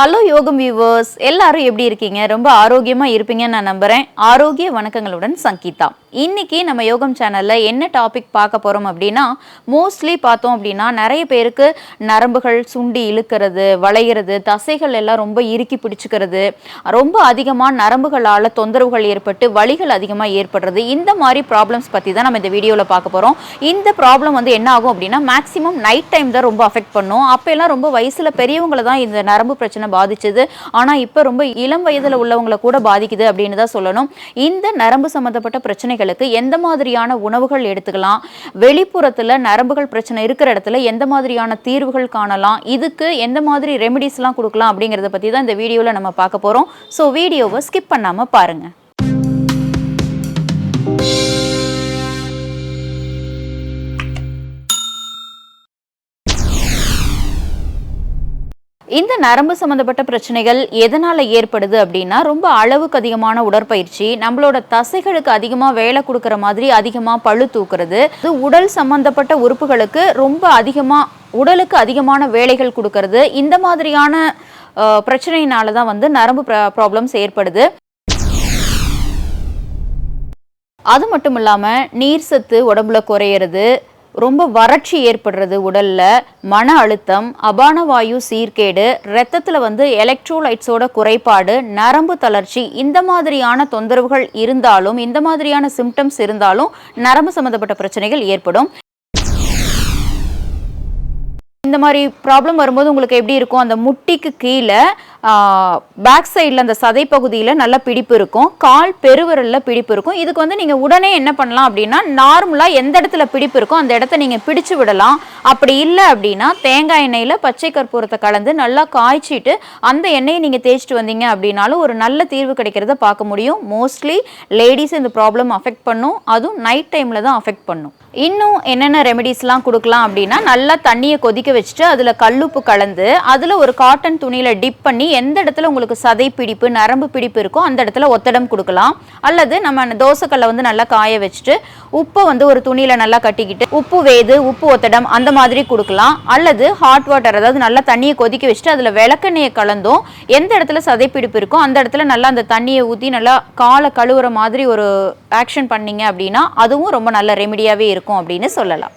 Hello யோகம் viewers எல்லாரும் எப்படி இருக்கீங்க? ரொம்ப ஆரோக்கியமா இருப்பீங்கன்னு நான் நம்புறேன். ஆரோக்கிய வணக்கங்களுடன் சங்கீதா. இன்னைக்கு நம்ம யோகம் சேனலில் என்ன டாபிக் பார்க்க போகிறோம் அப்படின்னா மோஸ்ட்லி பார்த்தோம் அப்படின்னா நிறைய பேருக்கு நரம்புகள் சுண்டி இழுக்கிறது வளையிறது தசைகள் எல்லாம் ரொம்ப இறுக்கி பிடிச்சிக்கிறது ரொம்ப அதிகமாக நரம்புகளால் தொந்தரவுகள் ஏற்பட்டு வலிகள் அதிகமாக ஏற்படுறது இந்த மாதிரி ப்ராப்ளம்ஸ் பற்றி தான் நம்ம இந்த வீடியோவில் பார்க்க போகிறோம் இந்த ப்ராப்ளம் வந்து என்ன ஆகும் அப்படின்னா மேக்ஸிமம் நைட் டைம் தான் ரொம்ப அஃபெக்ட் பண்ணும். அப்போ எல்லாம் ரொம்ப வயசில் பெரியவங்களை தான் இந்த நரம்பு பிரச்சனை பாதிச்சது. ஆனால் இப்போ ரொம்ப இளம் வயதில் உள்ளவங்களை கூட பாதிக்குது அப்படின்னு தான் சொல்லணும். இந்த நரம்பு சம்மந்தப்பட்ட பிரச்சனை பிரச்சனைகளுக்கு எந்த மாதிரியான உணவுகள் எடுத்துக்கலாம்? வெளிப்புறத்தில் நரம்புகள் பிரச்சனை இருக்கிற இடத்துல எந்த மாதிரியான தீர்வுகள் காணலாம்? இதுக்கு எந்த மாதிரி ரெமெடிஸ்லாம் கொடுக்கலாம் அப்படிங்கிறத பற்றி தான் இந்த வீடியோவில் நம்ம பார்க்க போகிறோம் ஸோ வீடியோவை ஸ்கிப் பண்ணாமல் பாருங்கள் இந்த நரம்பு சம்மந்தப்பட்ட பிரச்சனைகள் எதனால் ஏற்படுது அப்படின்னா ரொம்ப அளவுக்கு அதிகமான உடற்பயிற்சி நம்மளோட தசைகளுக்கு அதிகமாக வேலை கொடுக்குற மாதிரி அதிகமாக பழு தூக்குறது உடல் சம்மந்தப்பட்ட உறுப்புகளுக்கு ரொம்ப அதிகமாக உடலுக்கு அதிகமான வேலைகள் கொடுக்கறது இந்த மாதிரியான பிரச்சனையினால தான் வந்து நரம்பு ப்ராப்ளம்ஸ் ஏற்படுது. அது மட்டும் இல்லாமல் நீர் சத்து உடம்புல குறையிறது ரொம்ப வறட்சி ஏற்படுறது உடலில் மன அழுத்தம் அபான வாயு சீர்கேடு ரத்தத்தில் வந்து எலக்ட்ரோலைட்ஸோட குறைபாடு நரம்பு தளர்ச்சி இந்த மாதிரியான தொந்தரவுகள் இருந்தாலும் இந்த மாதிரியான சிம்டம்ஸ் இருந்தாலும் நரம்பு சம்மந்தப்பட்ட பிரச்சனைகள் ஏற்படும். இந்த மாதிரி ப்ராப்ளம் வரும்போது உங்களுக்கு எப்படி இருக்கும்? அந்த முட்டிக்கு கீழே பேக் சைடில் அந்த சதை பகுதியில் நல்ல பிடிப்பு இருக்கும். கால் பெருவிரலில் பிடிப்பு இருக்கும். இதுக்கு வந்து நீங்கள் உடனே என்ன பண்ணலாம் அப்படின்னா நார்மலாக எந்த இடத்துல பிடிப்பு இருக்கோ அந்த இடத்த நீங்கள் பிடிச்சு விடலாம். அப்படி இல்லை அப்படின்னா தேங்காய் எண்ணெயில் பச்சை கற்பூரத்தை கலந்து நல்லா காய்ச்சிட்டு அந்த எண்ணெயை நீங்கள் தேய்ச்சிட்டு வந்தீங்க அப்படின்னாலும் ஒரு நல்ல தீர்வு கிடைக்கிறத பார்க்க முடியும். மோஸ்ட்லி லேடிஸ் இந்த ப்ராப்ளம் அஃபெக்ட் பண்ணும். அதுவும் நைட் டைமில் தான் அஃபெக்ட் பண்ணும். இன்னும் என்னென்ன ரெமெடிஸ்லாம் கொடுக்கலாம் அப்படின்னா நல்லா தண்ணியை கொதிக்க வச்சுட்டு அதில் கல்லுப்பு கலந்து அதில் ஒரு காட்டன் துணியில் டிப் பண்ணி எந்த இடத்துல உங்களுக்கு சதை பிடிப்பு நரம்பு பிடிப்பு இருக்கோ அந்த இடத்துல ஒத்தடம் கொடுக்கலாம். அல்லது நம்ம தோசைக்கல்லை வந்து நல்லா காய வச்சுட்டு உப்பை வந்து ஒரு துணியில் நல்லா கட்டிக்கிட்டு உப்பு வேது உப்பு ஒத்தடம் அந்த மாதிரி கொடுக்கலாம். அல்லது ஹாட் வாட்டர் அதாவது நல்லா தண்ணியை கொதிக்க வச்சுட்டு அதில் விளக்கெண்ணெயை கலந்தும் எந்த இடத்துல சதை பிடிப்பு இருக்கோ அந்த இடத்துல நல்லா அந்த தண்ணியை ஊற்றி நல்லா காலை கழுவுற மாதிரி ஒரு ஆக்ஷன் பண்ணீங்க அப்படின்னா அதுவும் ரொம்ப நல்ல ரெமெடியாகவே இருக்கும். அப்படின்னு சொல்லலாம்.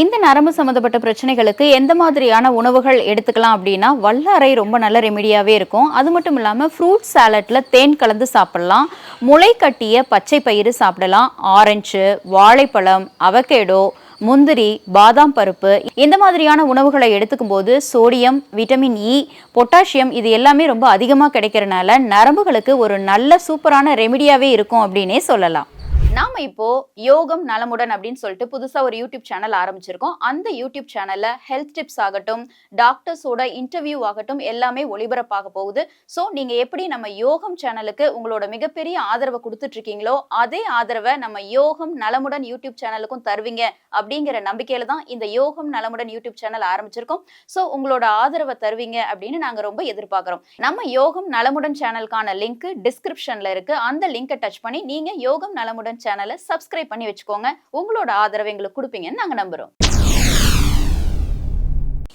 இந்த நரம்பு சம்மந்தப்பட்ட பிரச்சனைகளுக்கு எந்த மாதிரியான உணவுகள் எடுத்துக்கலாம் அப்படின்னா வல்லாரை ரொம்ப நல்ல ரெமிடியாகவே இருக்கும். அது மட்டும் இல்லாமல் ஃப்ரூட் சாலட்டில் தேன் கலந்து சாப்பிடலாம். முளை கட்டிய பச்சை பயிறு சாப்பிடலாம். ஆரஞ்சு வாழைப்பழம் அவகேடோ முந்திரி பாதாம் பருப்பு இந்த மாதிரியான உணவுகளை எடுத்துக்கும் போது சோடியம் விட்டமின் இ பொட்டாசியம் இது எல்லாமே ரொம்ப அதிகமாக கிடைக்கிறனால நரம்புகளுக்கு ஒரு நல்ல சூப்பரான ரெமிடியாவே இருக்கும் அப்படின்னே சொல்லலாம். நாம இப்போ யோகம் நலமுடன் அப்படின்னு சொல்லிட்டு புதுசா ஒரு யூடியூப் சேனல் ஆரம்பிச்சிருக்கோம். அந்த யூடியூப் சேனல்ல ஹெல்த் டிப்ஸ் ஆகட்டும் டாக்டர்ஸோட இன்டர்வியூ ஆகட்டும் எல்லாமே ஒளிபரப்பாக போகுது. ஸோ நீங்க எப்படி நம்ம யோகம் சேனலுக்கு உங்களோட மிகப்பெரிய ஆதரவை கொடுத்துட்டு இருக்கீங்களோ அதே ஆதரவை நம்ம யோகம் நலமுடன் யூடியூப் சேனலுக்கும் தருவீங்க அப்படிங்கிற நம்பிக்கையில தான் இந்த யோகம் நலமுடன் யூடியூப் சேனல் ஆரம்பிச்சிருக்கோம். ஸோ உங்களோட ஆதரவை தருவீங்க அப்படின்னு நாங்க ரொம்ப எதிர்பார்க்கிறோம். நம்ம யோகம் நலமுடன் சேனலுக்கான லிங்க் டிஸ்கிரிப்ஷன்ல இருக்கு. அந்த லிங்கை டச் பண்ணி நீங்க யோகம் நலமுடன் சேனலை சப்ஸ்கிரைப் பண்ணி வச்சுக்கோங்க. உங்களோட ஆதரவை எங்களுக்கு கொடுப்பீங்கன்னு நாங்க நம்புறோம்.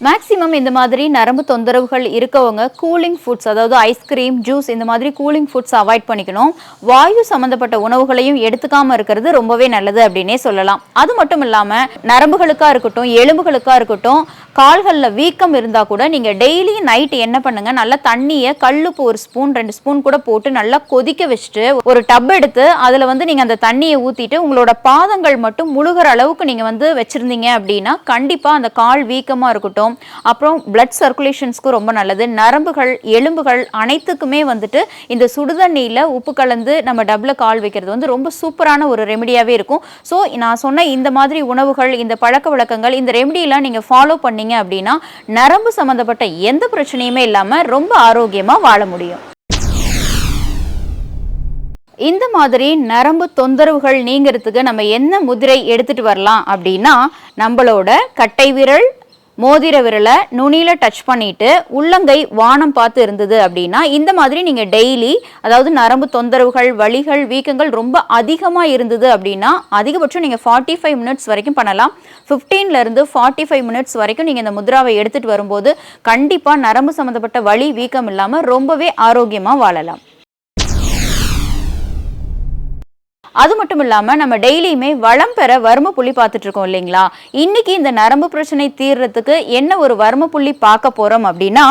மேக்ஸிமம் இந்த மாதிரி நரம்பு தொந்தரவுகள் இருக்கவங்க கூலிங் ஃபுட்ஸ் அதாவது ஐஸ்கிரீம் ஜூஸ் இந்த மாதிரி கூலிங் ஃபுட்ஸ் அவாய்ட் பண்ணிக்கணும். வாயு சம்மந்தப்பட்ட உணவுகளையும் எடுத்துக்காம இருக்கிறது ரொம்பவே நல்லது அப்படின்னே சொல்லலாம். அது மட்டும் இல்லாமல் நரம்புகளுக்கா இருக்கட்டும் எலும்புகளுக்கா இருக்கட்டும் கால்களில் வீக்கம் இருந்தால் கூட நீங்கள் டெய்லி நைட் என்ன பண்ணுங்க? நல்லா தண்ணியை கல்லுப்பு ஒரு ஸ்பூன் ரெண்டு ஸ்பூன் கூட போட்டு நல்லா கொதிக்க வச்சுட்டு ஒரு டப் எடுத்து அதில் வந்து நீங்கள் அந்த தண்ணியை ஊற்றிட்டு உங்களோட பாதங்கள் மட்டும் முழுகிற அளவுக்கு நீங்கள் வந்து வச்சுருந்தீங்க அப்படின்னா கண்டிப்பாக அந்த கால் வீக்கமாக இருக்கட்டும். அப்புறம் பிளட் சர்க்குலேஷன்ஸ்க்கு ரொம்ப நல்லது. நரம்புகள் எலும்புகள் அனைத்துக்குமே வந்துட்டு இந்த சுடுதண்ணியில் உப்பு கலந்து நம்ம டப்பில் கால் வைக்கிறது வந்து ரொம்ப சூப்பரான ஒரு ரெமெடியாகவே இருக்கும். ஸோ நான் சொன்ன இந்த மாதிரி உணவுகள் இந்த பழக்க வழக்கங்கள் இந்த ரெமெடியெலாம் நீங்கள் ஃபாலோ பண்ணீங்க அப்படின்னா நரம்பு சம்மந்தப்பட்ட எந்த பிரச்சனையுமே இல்லாமல் ரொம்ப ஆரோக்கியமாக வாழ முடியும். இந்த மாதிரி நரம்பு தொந்தரவுகள் நீங்கிறதுக்கு நம்ம என்ன முதிரை எடுத்துட்டு வரலாம் அப்படின்னா நம்மளோட கட்டை விரல் மோதிர விரலை நுனியில டச் பண்ணிட்டு உள்ளங்கை வானம் பார்த்து இருந்தது அப்படின்னா இந்த மாதிரி நீங்க டெய்லி அதாவது நரம்பு தொந்தரவுகள் வலிகள் வீக்கங்கள் ரொம்ப அதிகமா இருந்தது அப்படின்னா அதிகபட்சம் நீங்க ஃபார்ட்டி ஃபைவ் மினிட்ஸ் வரைக்கும் பண்ணலாம். 15 ல இருந்து ஃபார்ட்டி ஃபைவ் மினிட்ஸ் வரைக்கும் நீங்க இந்த முத்ராவை எடுத்துட்டு வரும்போது கண்டிப்பா நரம்பு சம்பந்தப்பட்ட வலி வீக்கம் இல்லாம ரொம்பவே ஆரோக்கியமா வாழலாம். அது மட்டும் இல்லாமல் நம்ம டெய்லியுமே வளம் பெற வறும புள்ளி பார்த்துட்டு இருக்கோம் இல்லைங்களா? இன்னைக்கு இந்த நரம்பு பிரச்சனை தீர்றதுக்கு என்ன ஒரு வர்ம புள்ளி பார்க்க போறோம் அப்படின்னா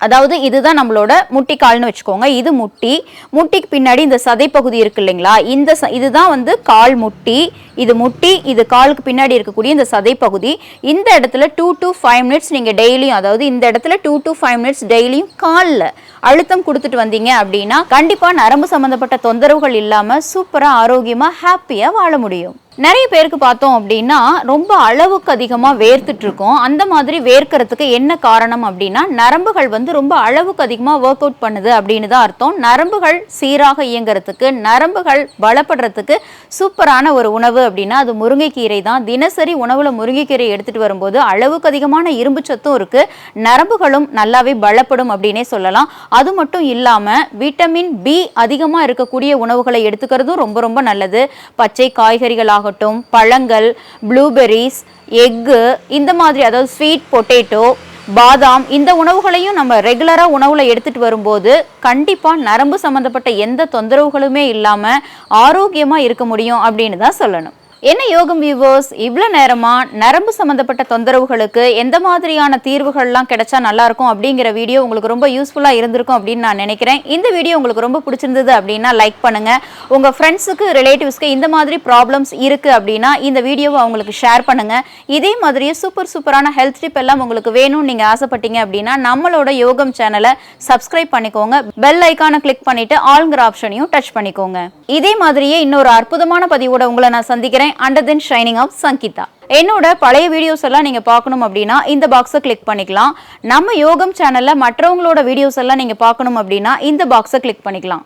அதாவது இதுதான் நம்மளோட முட்டி கால்னு வச்சுக்கோங்க. இது முட்டி. முட்டிக்கு பின்னாடி இந்த சதைப்பகுதி இருக்கு இல்லைங்களா? இந்த ச- இதுதான் வந்து கால் முட்டி. இது முட்டி இது காலுக்கு பின்னாடி இருக்கக்கூடிய இந்த சதை பகுதி இந்த இடத்துல டூ டு ஃபைவ் மினிட்ஸ் நீங்கள் டெய்லியும் அதாவது இந்த இடத்துல டூ டு ஃபைவ் மினிட்ஸ் டெய்லியும் காலில் அழுத்தம் கொடுத்துட்டு வந்தீங்க அப்படின்னா கண்டிப்பாக நரம்பு சம்மந்தப்பட்ட தொந்தரவுகள் இல்லாமல் சூப்பராக ஆரோக்கியமாக ஹாப்பியாக வாழ முடியும். நிறைய பேருக்கு பார்த்தோம் அப்படின்னா ரொம்ப அளவுக்கு அதிகமாக வேர்த்துட்டு இருக்கோம். அந்த மாதிரி வேர்க்கிறதுக்கு என்ன காரணம் அப்படின்னா நரம்புகள் வந்து ரொம்ப அளவுக்கு அதிகமாக ஒர்க் அவுட் பண்ணுது அப்படின்னு தான் அர்த்தம். நரம்புகள் சீராக இயங்குறதுக்கு நரம்புகள் பலப்படுறதுக்கு சூப்பரான ஒரு உணவு அப்படின்னா அது முருங்கைக்கீரை தான். தினசரி உணவுல முருங்கைக்கீரை எடுத்துகிட்டு வரும்போது அளவுக்கு அதிகமான இரும்பு சத்தும் இருக்கு. நரம்புகளும் நல்லாவே பலப்படும் அப்படின்னே சொல்லலாம். அது மட்டும் இல்லாமல் விட்டமின் பி அதிகமாக இருக்கக்கூடிய உணவுகளை எடுத்துக்கிறதும் ரொம்ப ரொம்ப நல்லது. பச்சை காய்கறிகள் ஆகட்டும் பழங்கள் ப்ளூபெர்ரிஸ் எக்கு இந்த மாதிரி அதாவது ஸ்வீட் பொட்டேட்டோ பாதாம் இந்த உணவுகளையும் நம்ம ரெகுலராக உணவில் எடுத்துகிட்டு வரும்போது கண்டிப்பாக நரம்பு சம்மந்தப்பட்ட எந்த தொந்தரவுகளுமே இல்லாமல் ஆரோக்கியமாக இருக்க முடியும் அப்படின்னு தான் சொல்லணும். என்ன யோகம் வியூவர்ஸ் இவ்வளோ நேரமாக நரம்பு சம்மந்தப்பட்ட தொந்தரவுகளுக்கு எந்த மாதிரியான தீர்வுகள்லாம் கிடைச்சா நல்லாயிருக்கும் அப்படிங்கிற வீடியோ உங்களுக்கு ரொம்ப யூஸ்ஃபுல்லாக இருந்திருக்கும் அப்படின்னு நான் நினைக்கிறேன். இந்த வீடியோ உங்களுக்கு ரொம்ப பிடிச்சிருந்தது அப்படின்னா லைக் பண்ணுங்கள் உங்கள் ஃப்ரெண்ட்ஸுக்கு ரிலேட்டிவ்ஸ்க்கு இந்த மாதிரி ப்ராப்ளம்ஸ் இருக்குது அப்படின்னா இந்த வீடியோவை அவங்களுக்கு ஷேர் பண்ணுங்கள் இதே மாதிரியே சூப்பர் சூப்பரான ஹெல்த் டிப் எல்லாம் உங்களுக்கு வேணும்னு நீங்கள் ஆசைப்பட்டீங்க அப்படின்னா நம்மளோட யோகம் சேனலை சப்ஸ்கிரைப் பண்ணிக்கோங்க. பெல் ஐக்கானை கிளிக் பண்ணிவிட்டு ஆல்ங்கிற ஆப்ஷனையும் டச் பண்ணிக்கோங்க. இதே மாதிரியே இன்னொரு அற்புதமான பதிவோட உங்களை நான் சந்திக்கிறேன். Until then signing off Sangeetha என்னோட பழைய வீடியோஸ் எல்லாம் நீங்க பார்க்கணும் அப்படின்னா இந்த பாக்ஸை கிளிக் பண்ணிக்கலாம். நம்ம யோகம் சேனல்ல மற்றவங்களோட வீடியோஸ் எல்லாம் நீங்க பார்க்கணும் அப்படின்னா இந்த பாக்ஸை கிளிக் பண்ணிக்கலாம்.